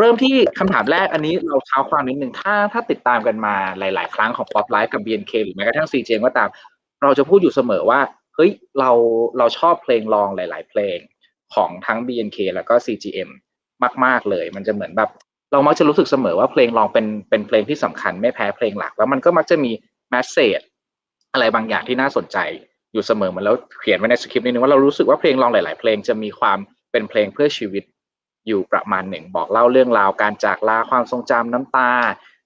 เริ่มที่คำถามแรกอันนี้เราเท้าความนิดหนึ่งถ้าถ้าติดตามกันมาหลาย ๆ ครั้งของ Pop Life กับ BNK หรือแม้กระทั่ง CJ ก็ตาม เราจะพูดอยู่เสมอว่าเฮ้ยเราเราชอบเพลงรองหลาย ๆ เพลงของทั้ง BNK แล้วก็ CGM มาก ๆ เลย มันจะเหมือนแบบเรามักจะรู้สึกเสมอว่าเพลงรองเป็นเป็นเพลงที่สำคัญไม่แพ้เพลงหลัก แล้วมันก็มักจะมีแมสเซจอะไรบางอย่างที่น่าสนใจอยู่เสมอเหมือนแล้วเขียนไว้ในสคริปต์นิดนึงว่าเรารู้สึกว่าเพลงรองหลาย ๆ เพลงจะมีความเป็นเพลงเพื่อชีวิต อยู่ประมาณหนึ่งบอกเล่าเรื่องราวการจากลาความทรงจำน้ำตา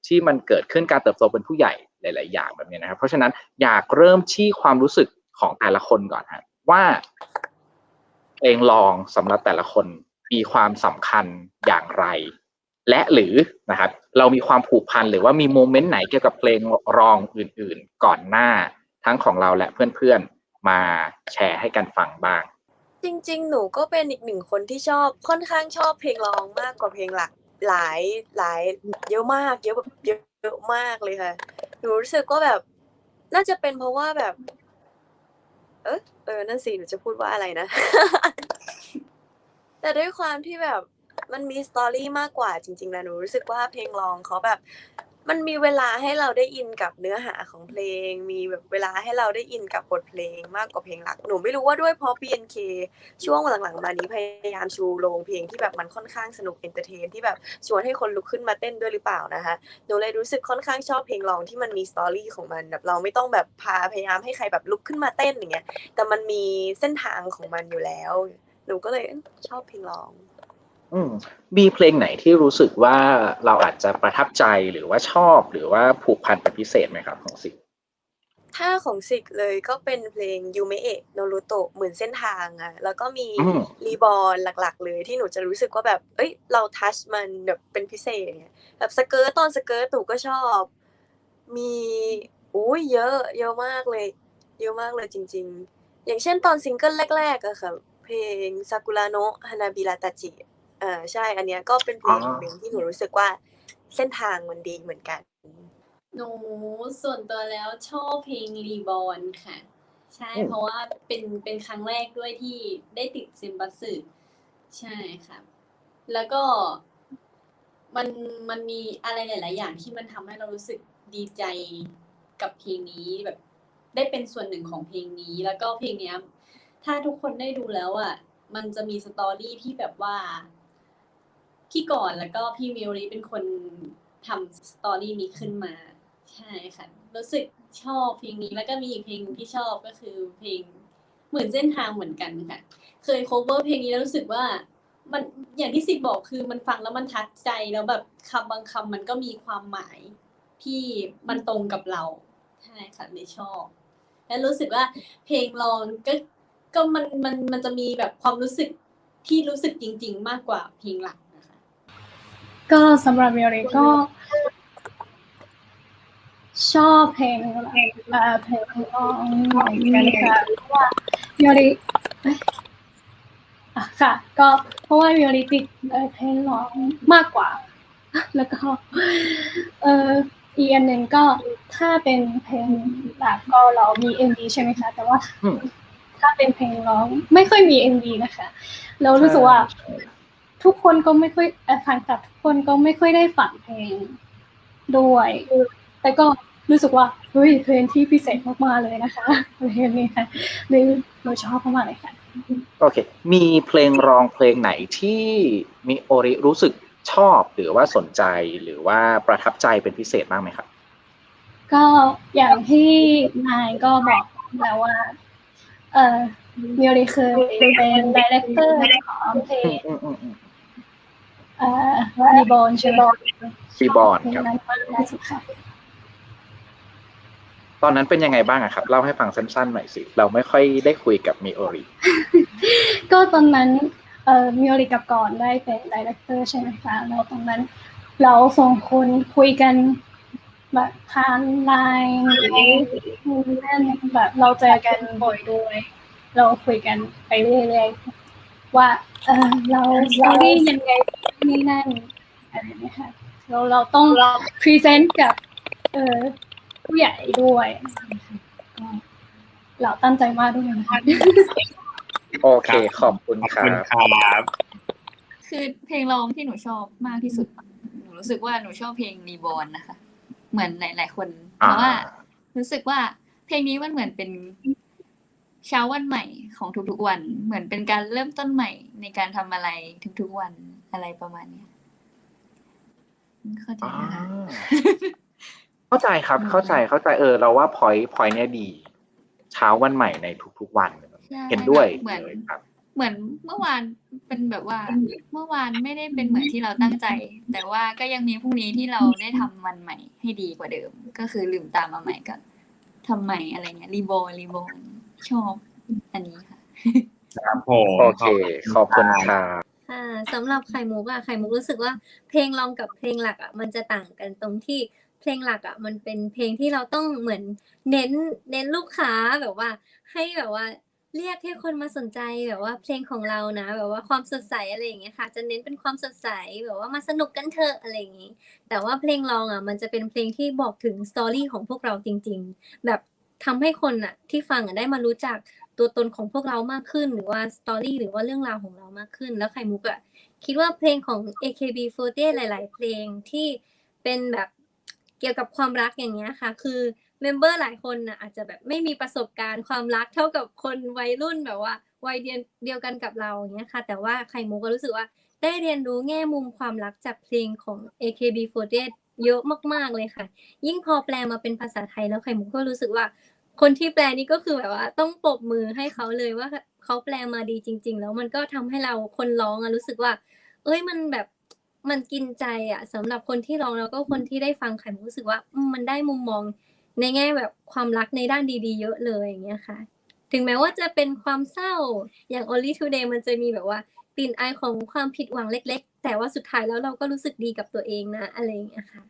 ที่มันเกิดขึ้นการเติบโตเป็นผู้ใหญ่หลาย ๆ อย่างแบบนี้นะครับ เพราะฉะนั้นอยากเริ่มที่ความรู้สึกของแต่ละคนก่อนฮะว่าเพลงรองสำหรับแต่ละคนมีความสำคัญอย่างไร และหรือนะครับ เรามีความผูกพันหรือว่ามีโมเมนต์ไหนเกี่ยวกับเพลงรองอื่น ๆ ก่อนหน้าทั้งของเราและเพื่อน ๆ มาแชร์ให้กันฟังบ้าง จริง ๆ หนูก็เป็นอีกหนึ่งคนที่ชอบค่อนข้างชอบเพลงร้องมากกว่าเพลงหลักหลายหลายเยอะมากเยอะแบบเยอะเยอะมากเลยค่ะหนูรู้สึกว่าแบบ น่าจะเป็นเพราะว่าแบบ เออเออนั่นสิหนูจะพูดว่าอะไรนะ แต่ด้วยความที่แบบมันมีสตอรี่มากกว่าจริง ๆ นะหนูรู้สึกว่าเพลงร้องเขาแบบ มันมีเวลาให้เราได้อินกับเนื้อหาของเพลง มีแบบเวลาให้เราได้อินกับบทเพลงมากกว่าเพลงหลัก หนูไม่รู้ว่าด้วยเพราะ BNK ช่วงหลังๆมานี้พยายามชูโรงเพลงที่แบบมันค่อนข้างสนุกเอนเตอร์เทนที่แบบชวนให้คนลุกขึ้นมาเต้นด้วยหรือเปล่านะคะหนูเลยรู้สึกค่อนข้างชอบเพลงร้องที่มันมีสตอรี่ของมันแบบเราไม่ต้องแบบพาพยายามให้ใครแบบลุกขึ้นมาเต้นอย่างเงี้ยแต่มันมีเส้นทางของมันอยู่แล้ว หนูก็เลยชอบเพลงร้อง มมีเพลงไหนที่รู้สึกว่าเราอาจจะประทับใจหรือว่าชอบหรือว่าผูกพันเป็นพิเศษไหมครับของสิถ้าของซิกเลยก็เป็นเพลงยูเมเอะโนรุโตะเหมือนเส้นทางอะแล้วก็มีอืมรีบอลหลักๆ เลยที่หนูจะรู้สึกว่าแบบ เอ้ย เราทัชมันแบบเป็นพิเศษเนี่ยแบบสเกิร์ตตอนสเกิร์ตหนูก็ชอบ มีอุ้ยเยอะ เยอะมากเลย เยอะมากเลยจริง ๆ อย่างเช่นตอนซิงเกิลแรกๆอะค่ะ เพลงซากุระโนะฮานาบิราตาจิ เอ่าใช่อันเนี้ยก็เป็นเพลงหนึ่งที่หนูรู้สึกว่าเส้นทางมันดีเหมือนกัน หนูส่วนตัวแล้วชอบเพลงรีบอ n ค่ะ ใช่เพราะว่าเป็นเป็นครั้งแรกด้วยที่ได้ติดซิมบัสสึใช่ค่ะ แล้วก็มันมันมีอะไรหลาย ๆ อย่างที่มันทำให้เรารู้สึกดีใจกับเพลงนี้แบบได้เป็นส่วนหนึ่งของเพลงนี้ แล้วก็เพลงเนี้ยถ้าทุกคนได้ดูแล้วอะมันจะมีสตอรี่ที่แบบว่า พี่ก่อนแล้วก็พี่มิวรีเป็นคนทำสตอรี่นี้ขึ้นมา ใช่ค่ะ รู้สึกชอบเพลงนี้แล้วก็มีอีกเพลงที่ชอบก็คือเพลงเหมือนเส้นทางเหมือนกันค่ะ เคย cover เพลงนี้แล้วรู้สึกว่ามันอย่างที่สิบบอกคือมันฟังแล้วมันทัดใจแล้วแบบคำบางคำมันก็มีความหมายที่มันตรงกับเราใช่ค่ะเลยชอบ และรู้สึกว่าเพลงรองก็ก็มันมันมันจะมีแบบความรู้สึกที่รู้สึกจริง ๆ มากกว่าเพลงหลัก ก็สำหรับมิโอริก็ ชอบเพลงเพลงเพลงร้องเหมือนกันค่ะเพราะว่ามิโอริเอ้ยอะค่ะ ก็เพราะว่ามิโอริติดเพลงร้องมากกว่า แล้วก็ เอ่ออีกอันหนึ่งก็ถ้าเป็นเพลงหลักก็เรามีเอ็มดีใช่ไหมคะ แต่ว่าอืมถ้าเป็นเพลงร้องไม่ค่อยมีเอ็มดีนะคะ เรารู้สึกว่า ทุกคนก็ไม่ค่อยเอ่อแฟนคลับทุกคนก็ไม่ค่อยได้ฟังเพลงด้วย แต่ก็รู้สึกว่าเฮ้ยเพลงที่พิเศษมากๆเลยนะคะเพลงนี้ค่ะเลยเราชอบมากๆเลยค่ะโอเค มีเพลงรองเพลงไหนที่มิโอริรู้สึกชอบหรือว่าสนใจหรือว่าประทับใจเป็นพิเศษบ้างไหมครับ ก็อย่างที่นายก็บอกแล้วว่า เอ่อมิโอริเคยเป็นดีเลกเตอร์ของเพลอืมง อืมอืมอืมเอ่อรีบอนใช่ไหม Reborn เพลงครับนั้นมากที่สุดค่ะ ตอนนั้นเป็นยังไงบ้างอะครับ เล่าให้ฟังสั้นๆหน่อยสิ เราไม่ค่อยได้คุยกับมิโอริ ก็ตอนนั้นเอ่อมิโอริกับก่อนได้เป็นดีเลกเตอร์ใช่ไหมคะแล้วตอนนั้น เราสองคนคุยกันแบบทางไลน์หรือนั่นแบบเราเจอกันบ่อยด้วย เราคุยกันไปเรื่อยๆ ว่า เออเราสตอรี่ยังไงนี่นั่นอะไรเนี้ยค่ะเราเราต้องพรีเซนต์กับเออผู้ใหญ่ด้วยก็เราตั้งใจมากด้วยนะคะโอเค ขอบคุณขอบครัคุณบครับคืคือเพลงร้องที่หนูชอบมากที่สุด หนูรู้สึกว่าหนูชอบเพลงรีบอนนะคะ เหมือนหลาย ๆ คน เพอ่าราะว่า รู้สึกว่าเพลงนี้มันเหมือนเป็น เช้าวันใหม่ของทุกๆวัน เหมือนเป็นการเริ่มต้นใหม่ในการทำอะไรทุกๆวันอะไรประมาณเนี้ยเข้าใจอ่าไหมคะ เข้าใจครับอืมเข้าใจเข้าใจเออ เราว่าพอยพอยเนี้ยดี เช้าวันใหม่ในทุกๆวัน ใช่เห็นด้วยเหมือน เลยครับ เหมือนเมื่อวานเป็นแบบว่า เมื่อวานไม่ได้เป็นเหมือนที่เราตั้งใจ แต่ว่าก็ยังมีพรุ่งนี้ที่เราได้ทำวันใหม่ให้ดีกว่าเดิม ก็คือลืมตามมาใหม่ก็ทำใหม่อะไรเงี้ยรีโบรีโบ ชอบอันนี้ค่ะ ครับผมโอเค ขอบคุณครับค่ะสำหรับไข่มุกอะไข่มุกรู้สึกว่าเพลงรองกับเพลงหลักอะมันจะต่างกันตรงที่เพลงหลักอะมันเป็นเพลงที่เราต้องเหมือนเน้นเน้นลูกค้าแบบว่า ให้แบบว่าเรียกให้คนมาสนใจแบบว่าเพลงของเรานะ แบบว่าความสดใสอะไรอย่างเงี้ยค่ะ จะเน้นเป็นความสดใสแบบว่ามาสนุกกันเถอะอะไรอย่างงี้ แต่ว่าเพลงรองอะมันจะเป็นเพลงที่บอกถึงสตอรี่ของพวกเราจริง ๆ แบบ ทำให้คนอะที่ฟังอะได้มารู้จักตัวตนของพวกเรามากขึ้น หรือว่าสตอรี่หรือว่าเรื่องราวของเรามากขึ้น แล้วไข่มุกอะคิดว่าเพลงของ AKB48 หลาย ๆ เพลงที่เป็นแบบเกี่ยวกับความรักอย่างเงี้ยค่ะ คือเมมเบอร์หลายคนนะอาจจะแบบไม่มีประสบการณ์ความรักเท่ากับคนวัยรุ่นแบบว่าวัยเดียวเดียวกันกับเราอย่างเงี้ยค่ะ แต่ว่าไข่มุกก็รู้สึกว่าได้เรียนรู้แง่มุมความรักจากเพลงของ AKB48 เยอะมากๆเลยค่ะ ยิ่งพอแปลมาเป็นภาษาไทยแล้วไข่มุกก็รู้สึกว่า คนที่แปลนี่ก็คือแบบว่า ต้องปรบมือให้เขาเลยว่าเขาแปลมาดีจริง ๆ แล้วมันก็ทำให้เราคนร้องอะรู้สึกว่า เอ้ยมันแบบมันกินใจอะสำหรับคนที่ร้องแล้วก็คนที่ได้ฟังไข่มุกรู้สึกว่ามันได้มุมมองในแง่แบบความรักในด้านดีๆ เยอะเลยอย่างเงี้ยค่ะ ถึงแม้ว่าจะเป็นความเศร้าอย่าง Only Today มันจะมีแบบว่ากลิ่นอของความผิดหวังเล็ก ๆ แต่ว่าสุดท้ายแล้วเราก็รู้สึกดีกับตัวเองนะอะไรอย่างเงี้ยค่ะ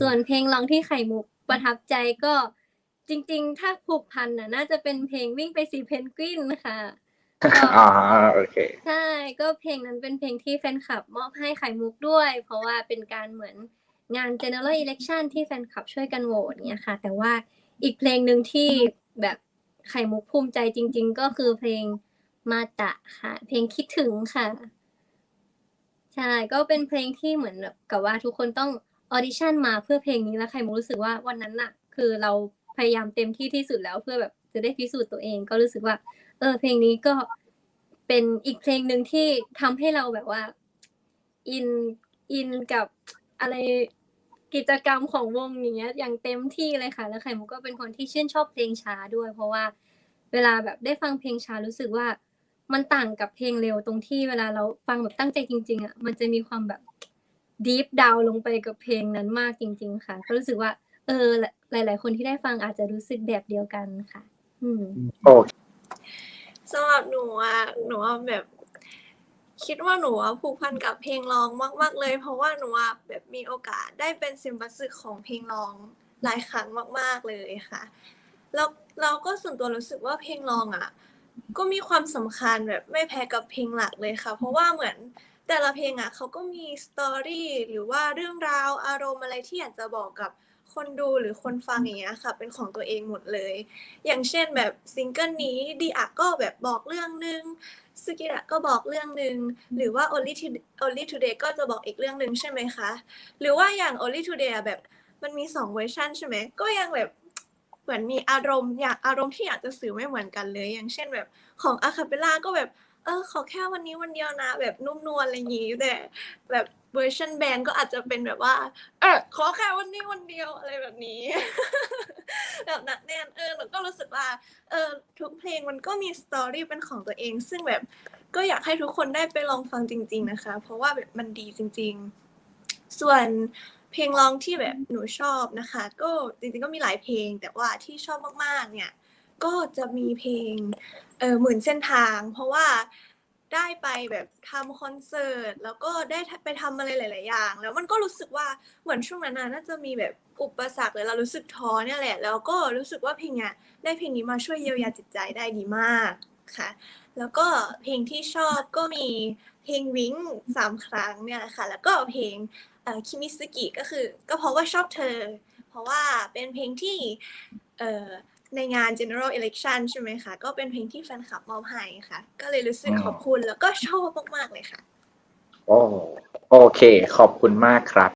ส่วนเพลงร้องที่ไข่มุกประทับใจก็ จริงๆ ถ้าผูกพันน่ะน่าจะเป็นเพลงวิ่งไปสีเพนกวินค่ะอ่าโอเค ใช่ก็เพลงนั้นเป็นเพลงที่แฟนคลับมอบให้ไข่มุกด้วย เพราะว่าเป็นการเหมือนงาน general election ที่แฟนคลับช่วยกันโหวตเนี่ยค่ะ แต่ว่าอีกเพลงหนึ่งที่แบบไข่มุกภูมิใจจริง ๆ ก็คือเพลงมาตะค่ะ เพลงคิดถึงค่ะใช่ก็เป็นเพลงที่เหมือนแบบกับว่าทุกคนต้องออดิชั่นมาเพื่อเพลงนี้แล้วไข่มุกรู้สึกว่าวันนั้นน่ะ คือเรา พยายามเต็มที่ที่สุดแล้วเพื่อแบบจะได้พิสูจน์ตัวเอง ก็รู้สึกว่า เออ เพลงนี้ก็เป็นอีกเพลงหนึ่งที่ทำให้เราแบบว่า อินอินกับอะไรกิจกรรมของวงอย่างเงี้ยอย่างเต็มที่เลยค่ะ แล้วไข่มุกก็เป็นคนที่ชื่นชอบเพลงช้าด้วย เพราะว่าเวลาแบบได้ฟังเพลงช้ารู้สึกว่ามันต่างกับเพลงเร็วตรงที่เวลาเราฟังแบบตั้งใจจริงๆอะมันจะมีความแบบดีฟดาวลงไปกับเพลงนั้นมากจริง ๆ ค่ะ ก็รู้สึกว่า เออ หลาย ๆ คนที่ได้ฟังอาจจะรู้สึกแบบเดียวกันค่ะ อืม โอเคสำหรับหนูอะหนูอะแบบ คิดว่าหนูอะผูกพันกับเพลงร้องมาก ๆ เลย เพราะว่าหนูอะแบบมีโอกาสได้เป็นซิมบัสสึของเพลงร้องหลายครั้งมาก ๆ เลยค่ะ แล้วเราก็ส่วนตัวรู้สึกว่าเพลงร้องอะก็มีความสำคัญแบบไม่แพ้กับเพลงหลักเลยค่ะ เพราะว่าเหมือนแต่ละเพลงอะเขาก็มีสตอรี่หรือว่าเรื่องราวอารมณ์อะไรที่อยากจะบอกกับ คนดูหรือคนฟังอย่างเงี้ยค่ะ เป็นของตัวเองหมดเลย อย่างเช่นแบบซิงเกิลนี้ดีอะก็แบบบอกเรื่องนึงสกิระก็บอกเรื่องนึงหรือว่า only today only today ก็จะบอกอีกเรื่องนึงใช่ไหมคะ หรือว่าอย่าง only today อะแบบมันมีสองเวอร์ชันใช่ไหมก็ยังแบบเหมือนมีอารมณ์อยากอารมณ์ที่อยากจะสื่อไม่เหมือนกันเลย อย่างเช่นแบบของอะคาเปล่าก็แบบ เออขอแค่วันนี้วันเดียวนะ แบบนุ่มนวลอะไรอย่างงี้แต่แบบเวอร์ชันแบนก็อาจจะเป็นแบบว่า เออขอแค่วันนี้วันเดียวอะไรแบบนี้ แบบหนักแน่นเออหนูก็รู้สึกว่า เออทุกเพลงมันก็มีสตอรี่เป็นของตัวเอง ซึ่งแบบก็อยากให้ทุกคนได้ไปลองฟังจริง ๆ นะคะ เพราะว่าแบบมันดีจริง ๆ ส่วนเพลงร้องที่แบบหนูชอบนะคะ ก็จริงๆก็มีหลายเพลง แต่ว่าที่ชอบมากๆเนี่ย ก็จะมีเพลงเออหมื่นเส้นทาง เพราะว่าได้ไปแบบทำคอนเสิร์ตแล้วก็ได้ไปทำอะไรหลาย ๆ อย่าง แล้วมันก็รู้สึกว่าเหมือนช่วงนั้นน่าจะมีแบบอุปสรรคเลยเรารู้สึกท้อเนี่ยแหละ แล้วก็รู้สึกว่าเพลงเนี้ยได้เพลงนี้มาช่วยเยียวยาจิตใจได้ดีมากค่ะ แล้วก็เพลงที่ชอบก็มีเพลงวิ้งสามครั้งเนี่ยแหละค่ะ แล้วก็เพลงคิมิสกิก็คือ ก็เพราะว่าชอบเธอ เพราะว่าเป็นเพลงที่เออ ในงาน general election ใช่ไหมคะ ก็เป็นเพลงที่แฟนคลับมอบให้ค่ะ ก็เลยรู้สึกอืมขอบคุณแล้วก็ชอบมากๆเลยค่ะ โอ้โอเค ขอบคุณมากครับ